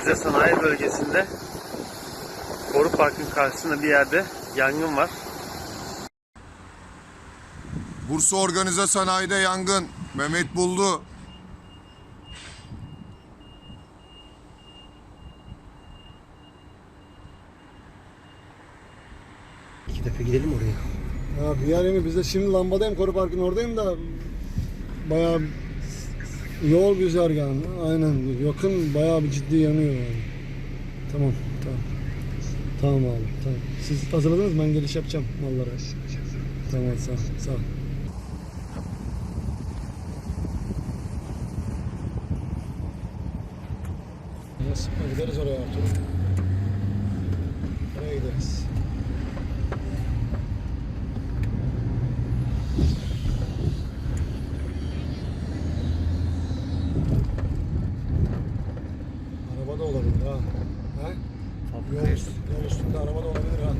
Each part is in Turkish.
Organize Sanayi Bölgesi'nde Boru Park'ın karşısında bir yerde yangın var. Bursa Organize Sanayi'de yangın. Mehmet buldu. İki dakika gidelim oraya. Abi yani biz de şimdi lambadayım Koru Park'ın oradayım da bayağı yol güzergahı aynen yakın bayağı bir ciddi yanıyor yani. Tamam tamam. Tamam abi tamam. Siz hazırladınız? Ben geliş yapacağım mallara. Tamam sağ sağ ol. Gideriz oraya Artur. Araba da olabilir ha. Ha? Yol, üstü, yol üstünde araba da olabilir ha.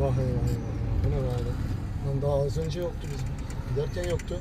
Eyvah eyvah eyvah. eyvah. Bu ne abi? Lan daha az önce yoktu bizim. Giderken yoktu.